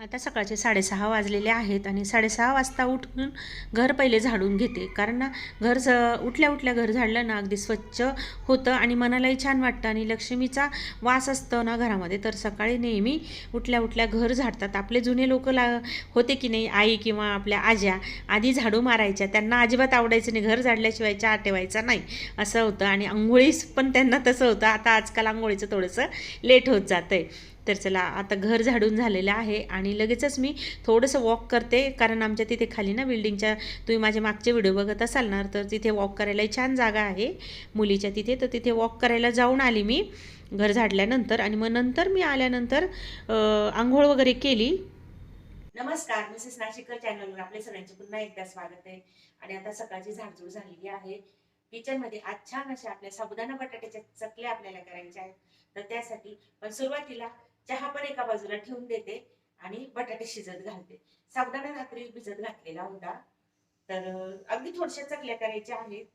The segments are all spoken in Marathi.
आता सकाळचे साडेसहा वाजलेले आहेत आणि साडेसहा वाजता उठून घर पहिले झाडून घेते. कारण ना घर ज उठल्या उठल्या घर झाडलं ना अगदी स्वच्छ होतं आणि मनालाही छान वाटतं. आणि लक्ष्मीचा वास असतो ना घरामध्ये तर सकाळी नेहमी उठल्या उठल्या घर झाडतात. आपले जुने लोक ला होते की नाही आई किंवा आपल्या आज्या आधी झाडू मारायच्या. त्यांना अजिबात आवडायचं नाही घर झाडल्याशिवाय चहा ठेवायचा नाही असं होतं. आणि आंघोळीस पण त्यांना तसं होतं. आता आजकाल आंघोळीचं थोडंसं लेट होत जातं आहे तर चला आता घर झाडून झालेलं आहे आणि लगेचच मी थोडंसं वॉक करते कारण आमच्या तिथे खाली ना बिल्डिंगच्या तुम्ही माझे मागचे व्हिडिओ बघत असाल ना तर तिथे वॉक करायलाही छान जागा आहे मुलीच्या तिथे. तर तिथे वॉक करायला जाऊन आली मी घर झाडल्यानंतर आणि मग नंतर मी आल्यानंतर आंघोळ वगैरे केली. नमस्कार मिसेस नाशिकर चॅनलवर आपले सगळ्यांचे पुन्हा एकदा स्वागत आहे. आणि आता सकाळची झाडझूड झालेली आहे. किचनमध्ये आज छान अशा आपल्या साबुदाणा बटाट्याच्या चकल्या आपल्याला करायच्या आहेत. तर त्यासाठी पण सुरुवातीला चहा पण एका बाजूला ठेवून देते आणि बटाटे शिजत घालते. साबुदाणा रात्री भिजत घातलेला होता. तर अगदी थोडशा चकल्या करायच्या आहेत.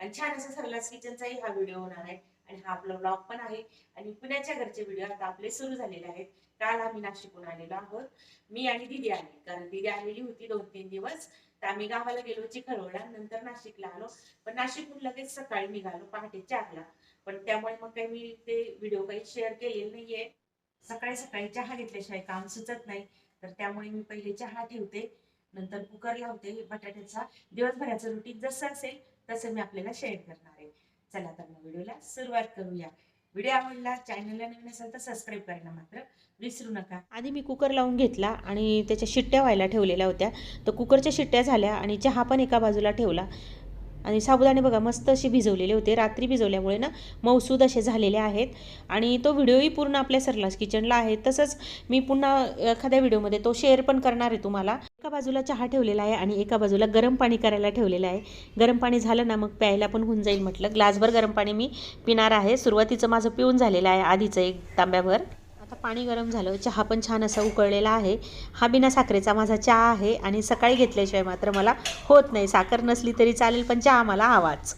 आणि छान असं सरलास किचनचाही हा व्हिडिओ होणार आहे. आणि हा आपला ब्लॉग पण आहे. आणि पुण्याच्या घरचे व्हिडिओ आता आपले सुरू झालेले आहेत. काल आम्ही नाशिकहून आलेलो आहोत. मी आणि दिदी आली. कारण दिदी आलेली होती दोन तीन दिवस. तर आम्ही गावाला गेलो चिखलवडा नंतर नाशिकला आलो. पण नाशिकहून लगेच सकाळी निघालो पहाटे चारला. पण त्यामुळे मग काही मी ते व्हिडिओ काही शेअर केलेले नाहीये. सकाळी सकाळी चहा घेतल्याशिवाय काम सुचत नाही. तर त्यामुळे मी पहिले चहा ठेवते नंतर कुकर लावते बटाट्याचा दिवसभराचं रुटीन जसं असेल तसं मी आपल्याला शेअर करणार आहे. चला तर मग व्हिडिओला सुरुवात करूया. व्हिडिओ आवडला चॅनलला नवीन असेल तर सबस्क्राईब करायला मात्र विसरू नका. आधी मी कुकर लावून घेतला आणि त्याच्या शिट्ट्या व्हायला ठेवलेल्या होत्या. तर कुकरच्या शिट्ट्या झाल्या आणि चहा पण एका बाजूला ठेवला. आणि साबुदाणे बघा मस्त असे भिजवलेले होते. रात्री भिजवल्यामुळे ना मौसूद असे झालेले आहेत. आणि तो व्हिडिओही पूर्ण आपल्या सरलास किचनला आहे. तसंच मी पुन्हा एखाद्या व्हिडिओमध्ये तो शेअर पण करणार आहे तुम्हाला. एका बाजूला चहा ठेवलेला आहे आणि एका बाजूला गरम पाणी करायला ठेवलेलं आहे. गरम पाणी झालं ना मग प्यायला पण होऊन जाईल म्हटलं. ग्लासभर गरम पाणी मी पिणार आहे. सुरुवातीचं माझं पिऊन झालेलं आहे आधीचं एक तांब्याभर. आता पाणी गरम झालं. चहा पण छान असा उकळलेला आहे. हा बिना साखरेचा माझा चहा आहे आणि सकाळी घेतल्याशिवाय मात्र मला होत नाही. साखर नसली तरी चालेल पण चहा मला हवाच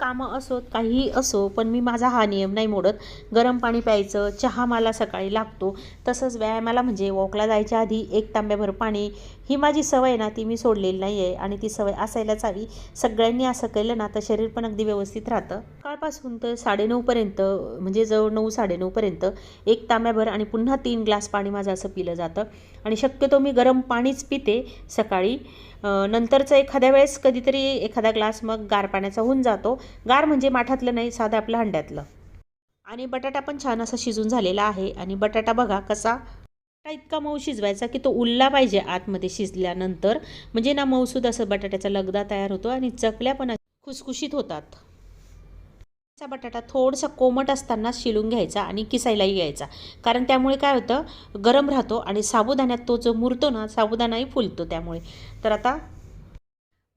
कामं असोत काहीही असो पण मी माझा हा नियम नाही मोडत. गरम पाणी प्यायचं चहा मला सकाळी लागतो. तसंच व्यायामाला म्हणजे वॉकला जायच्या आधी एक तांब्याभर पाणी ही माझी सवय ना ती मी सोडलेली नाही आहे आणि ती सवय असायलाच हवी. सगळ्यांनी असं केलं ना तर शरीर पण अगदी व्यवस्थित राहतं. काळपासून तर साडेनऊपर्यंत म्हणजे जवळ नऊ साडेनऊपर्यंत एक तांब्याभर आणि पुन्हा तीन ग्लास पाणी माझं असं पिलं जातं. आणि शक्यतो मी गरम पाणीच पिते सकाळी. नंतरचं एखाद्या वेळेस कधीतरी एखादा ग्लास मग गार पाण्याचा होऊन जातो. गार म्हणजे माठातलं नाही साधं आपलं हंड्यातलं. आणि बटाटा पण छान असा शिजून झालेला आहे. आणि बटाटा बघा कसा इतका मऊ शिजवायचा की तो उल्ला पाहिजे आतमध्ये शिजल्यानंतर. म्हणजे ना मऊसूद असं बटाट्याचा लगदा तयार होतो आणि चकल्या पण खुसखुशीत होतात. चा बटाटा थोडासा कोमट असताना शिलून घ्यायचा आणि किसायलाही घ्यायचा. कारण त्यामुळे काय होतं? गरम राहतो आणि साबुदाण्यात तो जो मुरतो ना साबुदाणाही फुलतो त्यामुळे. तर आता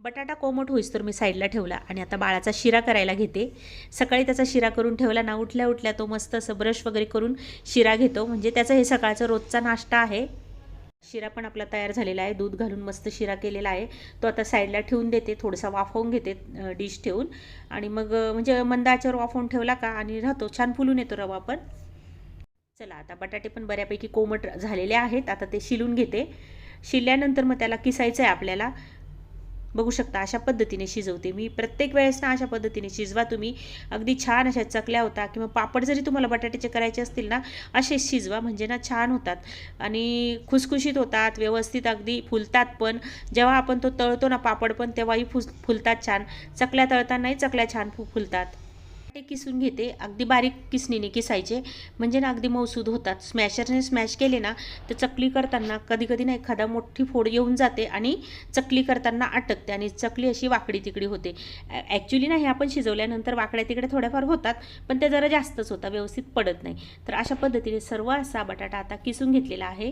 बटाटा कोमट होईस तर मी साईडला ठेवला आणि आता बाळाचा शिरा करायला घेते. सकाळी त्याचा शिरा करून ठेवला. ना उठल्या उठल्या तो मस्त असं ब्रश वगैरे करून शिरा घेतो. म्हणजे त्याचं हे सकाळचा रोजचा नाश्ता आहे. शिरा पण आपला तयार झालेला आहे. दूध घालून मस्त शिरा केलेला आहे. तो आता साईडला ठेवून देते. थोडासा वाफवून घेते डिश ठेवून. आणि मग म्हणजे मंद आचेवर वाफवून ठेवला का आणि राहतो. छान फुलून येतो रवा पण. चला आता बटाटे पण बऱ्यापैकी कोमट झालेले आहेत. आता ते शिलून घेते. शिरल्यानंतर मग त्याला किसायचं आहे आपल्याला. बघू शकता अशा पद्धतीने शिजवते. मी प्रत्येक वेळेस ना अशा पद्धतीने शिजवा. तुम्ही अगदी छान अशा चकल्या होता किंवा पापड जरी तुम्हाला बटाट्याचे करायचे असतील ना असे शिजवा म्हणजे ना छान होतात. आणि खुसखुशीत होतात व्यवस्थित अगदी फुलतात पण. जेव्हा आपण तो तळतो ना पापड पण तेव्हाही फुल फुलतात छान. चकल्या तळतानाही चकल्या छान फु फुलतात. ते किसून घेते. अगदी बारीक किसणीने किसायचे. म्हणजे ना अगदी मौसूद होतात. स्मॅशरने स्मॅश केले ना तर चकली करताना कधी कधी ना एखादा मोठी फोड येऊन जाते आणि चकली करताना अटकते आणि चकली अशी वाकडी तिकडी होते. ॲक्च्युली नाही आपण शिजवल्यानंतर वाकड्या तिकडे थोड्याफार होतात पण ते जरा जास्तच होता व्यवस्थित पडत नाही. तर अशा पद्धतीने सर्व असा बटाटा आता किसून घेतलेला आहे.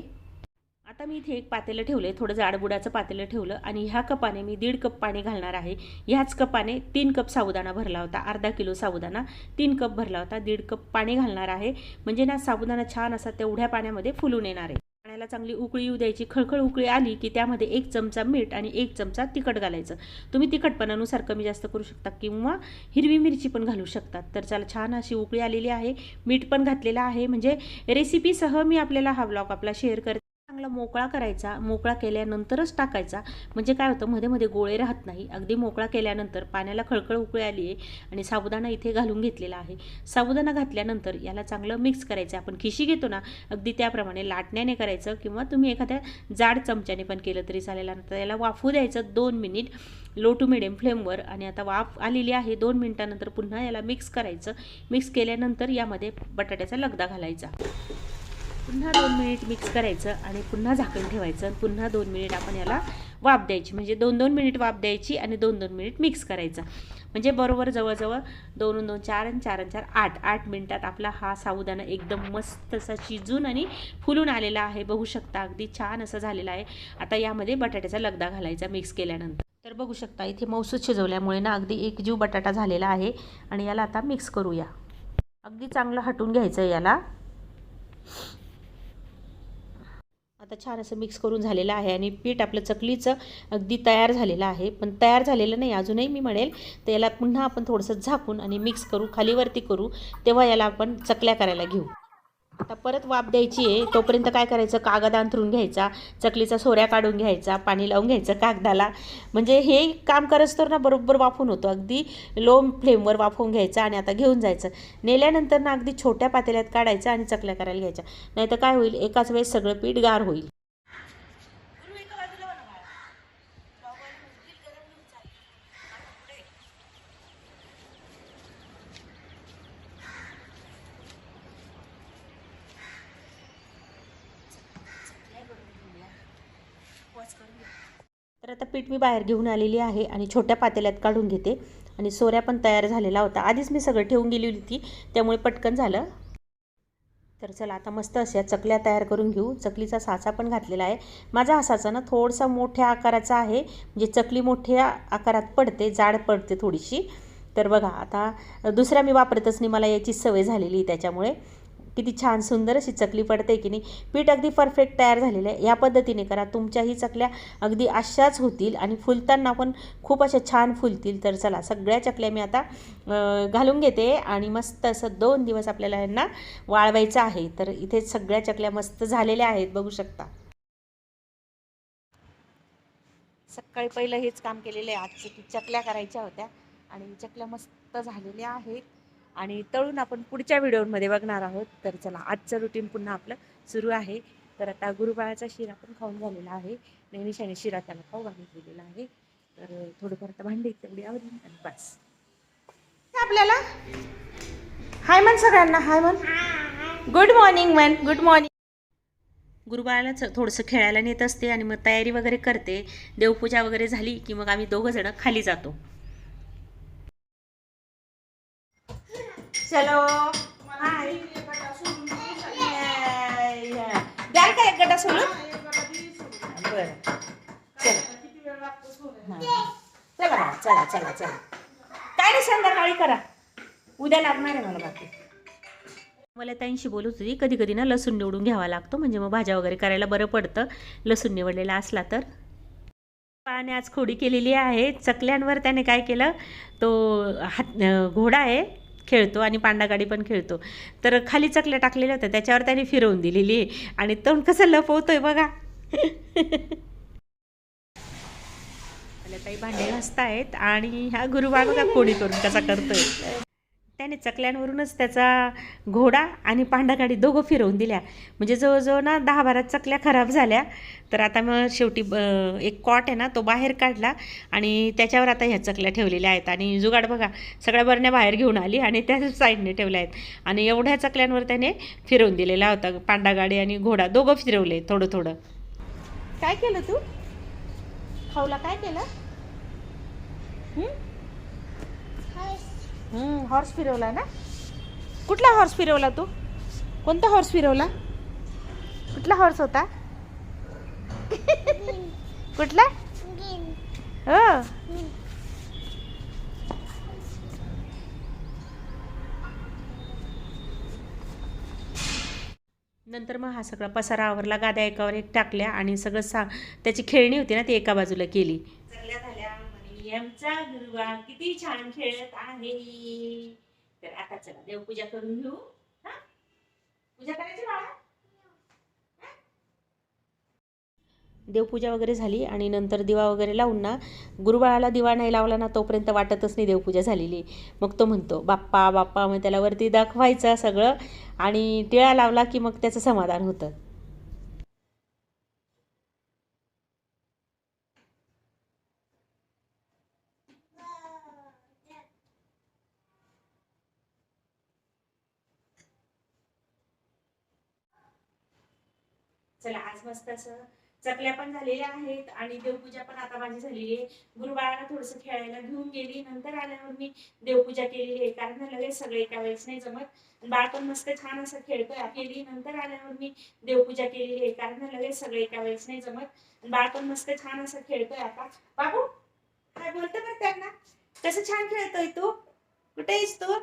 आता मी इथे एक पातेलं ठेवलं आहे थोडं जाडबुडाचं पातेलं ठेवलं आणि ह्या कपाने मी दीड कप पाणी घालणार आहे. ह्याच कपाने तीन कप साबुदाणा भरला होता अर्धा किलो साबुदाणा तीन कप भरला होता दीड कप पाणी घालणार आहे. म्हणजे ना साबुदाणा छान असा तेवढ्या पाण्यामध्ये फुलून येणार आहे. पाण्याला चांगली उकळी येऊ द्यायची खळखळ उकळी आली की त्यामध्ये एक चमचा मीठ आणि एक चमचा तिखट घालायचं. तुम्ही तिखटपणानुसार कमी जास्त करू शकता किंवा हिरवी मिरची पण घालू शकतात तर चला छान अशी उकळी आलेली आहे. मीठ पण घातलेलं आहे. म्हणजे रेसिपीसह मी आपल्याला हा ब्लॉग आपला शेअर करते. चांगला मोकळा करायचा मोकळा केल्यानंतरच टाकायचा. म्हणजे काय होतं मध्ये मध्ये गोळे राहत नाही. अगदी मोकळा केल्यानंतर पाण्याला खळखळ उकळी आली आहे आणि साबुदाणा इथे घालून घेतलेला आहे. साबुदाणा घातल्यानंतर याला चांगलं मिक्स करायचं. आपण खिशी घेतो ना अगदी त्याप्रमाणे लाटण्याने करायचं किंवा तुम्ही एखाद्या जाड चमच्याने पण केलं तरी चालेल. नंतर याला वाफू द्यायचं दोन मिनिट लो टू मिडियम फ्लेमवर आणि आता वाफ आलेली आहे दोन मिनिटानंतर पुन्हा याला मिक्स करायचं. मिक्स केल्यानंतर यामध्ये बटाट्याचा लगदा घालायचा. पुन्हा दोन मिनिट मिक्स करायचं आणि पुन्हा झाकण ठेवायचं. आणि पुन्हा दोन मिनिट आपण याला वाफ द्यायची. म्हणजे दोन दोन मिनिट वाफ द्यायची आणि दोन दोन मिनिट मिक्स करायचं. म्हणजे बरोबर जवळजवळ दोन दोन चार आणि चार आणि चार आठ आठ मिनटात आपला हा साबुदाणा एकदम मस्त असा शिजून आणि फुलून आलेला आहे. बघू शकता अगदी छान असं झालेलं आहे. आता यामध्ये बटाट्याचा लगदा घालायचा मिक्स केल्यानंतर. तर बघू शकता इथे मौसूद शिजवल्यामुळे ना अगदी एक जीव बटाटा झालेला आहे आणि याला आता मिक्स करूया. अगदी चांगलं हटून घ्यायचं याला. आता छान असं मिक्स करून झालेलं आहे आणि पीठ आपलं चकलीचं अगदी तयार झालेलं आहे. पण तयार झालेलं नाही अजूनही मी म्हणेल. तर याला पुन्हा आपण थोडंसं झाकून आणि मिक्स करू खालीवरती करू तेव्हा याला आपण चकल्या करायला घेऊ. आता परत वाफ द्यायची आहे. तोपर्यंत काय करायचं? कागद अंथरून घ्यायचा चकलीचा सोऱ्या काढून घ्यायचा पाणी लावून घ्यायचं कागदाला. म्हणजे हे काम करत तर ना बरोबर वाफून होतं. अगदी लो फ्लेमवर वाफवून घ्यायचं आणि आता घेऊन जायचं. नेल्यानंतर ना अगदी छोट्या पातेल्यात काढायचं आणि चकल्या करायला घ्यायच्या. नाही तर काय होईल? एकाच वेळेस सगळं पीठ गार होईल. आता पीठ मी बाहेर घेऊन आलेली आहे आणि छोट्या पातेल्यात काढून घेते. आणि सोऱ्या पण तयार झालेला होता. आधीच मी सगळं ठेवून गेली होती. त्यामुळे पटकन झालं. तर चला आता मस्त अशा चकल्या तयार करून घेऊ. चकलीचा साचा पण घातलेला आहे. माझा हा साचा ना थोडासा मोठ्या आकाराचा आहे. म्हणजे चकली मोठ्या आकारात पडते जाड पडते थोडीशी. तर बघा आता दुसऱ्या मी वापरतच नाही. मला याची सवय झालेली आहे त्याच्यामुळे. किती छान सुंदर अशी चकली पडते की नाही? पीठ अगदी परफेक्ट तयार झालेलं आहे. या पद्धतीने करा. तुमच्याही चकल्या अगदी अशाच होतील आणि फुलताना पण खूप अशा छान फुलतील. तर चला सगळ्या चकल्या मी आता घालून घेते आणि मस्त असं दोन दिवस आपल्याला यांना वाळवायचं आहे. तर इथे सगळ्या चकल्या मस्त झालेल्या आहेत. बघू शकता. सकाळी पहिलं हेच काम केलेलं आहे. आजचं की चकल्या करायच्या होत्या आणि चकल्या मस्त झालेल्या आहेत. आणि तळून आपण पुढच्या व्हिडिओमध्ये बघणार आहोत. तर चला आजचं रुटीन पुन्हा आपलं सुरू आहे. तर आता गुरुबाळाचा शिरा पण खाऊन झालेला आहे. नेहमीशाने शिरा त्याला खाऊ घालून आहे. तर थोडंफार आता भांडी तेवढी आवडली आणि बस. आपल्याला? हाय मन सगळ्यांना हाय मन good morning man good morning गुरुबाळाला थोडंसं खेळायला नेत असते आणि मग तयारी वगैरे करते. देवपूजा वगैरे झाली की मग आम्ही दोघं जण खाली जातो. चलो। हाय. द्याल का एक गटा सोडून बरं. चला. हां. चला चला चला चला. काय नाही संध्याकाळी करा. उद्या लागणार आहे मला बाकी. मला ताईंशी बोलत होती कधी कधी ना लसूण निवडून घ्यावा लागतो म्हणजे मग भाज्या वगैरे करायला बरं पडतं. लसूण निवडलेला असला तर. बाळाने आज खोडी केलेली आहे चकल्यांवर त्याने काय केलं तो हात घोडा आहे खेळतो आणि पांडागाडी पण खेळतो. तर खाली चकल्या टाकलेल्या होत्या त्याच्यावर त्याने फिरवून दिलेली आहे. आणि तोंड कसं लपवतोय बघा. ताई भांडे घासतायत आणि हा गुरुबाळ बघा कोणी करून कसा करतोय. त्याने चकल्यांवरूनच त्याचा घोडा आणि पांडागाडी दोघं फिरवून दिल्या. म्हणजे जवळजवळ ना दहा बारा चकल्या खराब झाल्या. तर आता मग शेवटी ब- एक कॉट आहे ना तो बाहेर काढला आणि त्याच्यावर आता ह्या चकल्या ठेवलेल्या आहेत. आणि जुगाड बघा सगळ्या बरण्या बाहेर घेऊन आली आणि त्या साईडने ठेवल्या आहेत. आणि एवढ्या चकल्यांवर त्याने फिरवून दिलेला होता. पांडागाडी आणि घोडा दोघं फिरवले थोडं थोडं काय केलं तू? खाऊला काय केलं? हॉर्स फिरवला ना? कुठला हॉर्स फिरवला तू? कोणता हॉर्स फिरवला? कुठला हॉर्स होता? कुठला? हो. नंतर मग हा सगळा पसारा आवरला गाद्या एकावर एक टाकल्या आणि सगळं सा त्याची खेळणी होती ना ती एका बाजूला केली. आणि आमचा किती छान खेळत आहे. तर आता चला देवपूजा करून घेऊ. हा? पूजा करायची बाळा? देवपूजा वगैरे झाली आणि नंतर दिवा वगैरे लावून ना गुरुबाळाला दिवा नाही लावला ना तोपर्यंत वाटतच नाही देवपूजा झालेली. मग तो म्हणतो बाप्पा बाप्पा मग त्याला वरती दाखवायचं सगळं आणि टिळा लावला की मग त्याचं समाधान होतं. चला आज मस्त असं चकल्या पण झालेल्या आहेत आणि देवपूजा पण आता माझी झालेली आहे. गुरुबाळाला थोडंसं खेळायला घेऊन गेली. नंतर आल्यावर मी देवपूजा केलेली आहे. कारण लगेच सगळे एका वेळेस नाही जमत. बाळ पण मस्त छान असं खेळतोय. केली नंतर आल्यावर मी देवपूजा केलेली आहे. कारण लगेच सगळे एका वेळेस नाही जमत. बाळ पण मस्त छान असं खेळतोय आता. बाबू काय बोलतो बरं त्यांना? कसं छान खेळतोय तू? कुठे आहेस तू?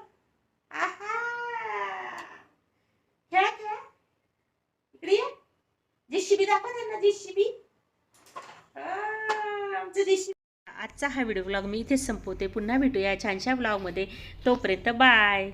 आहा! खेळा खेळा. इकडे ये. जेसीबी दाखवा त्यांना जेसीबी. आमचं जेसीबी. आजचा हा व्हिडिओ ब्लॉग मी इथेच संपवते. पुन्हा भेटूया छानशा ब्लॉगमध्ये तोपर्यंत बाय.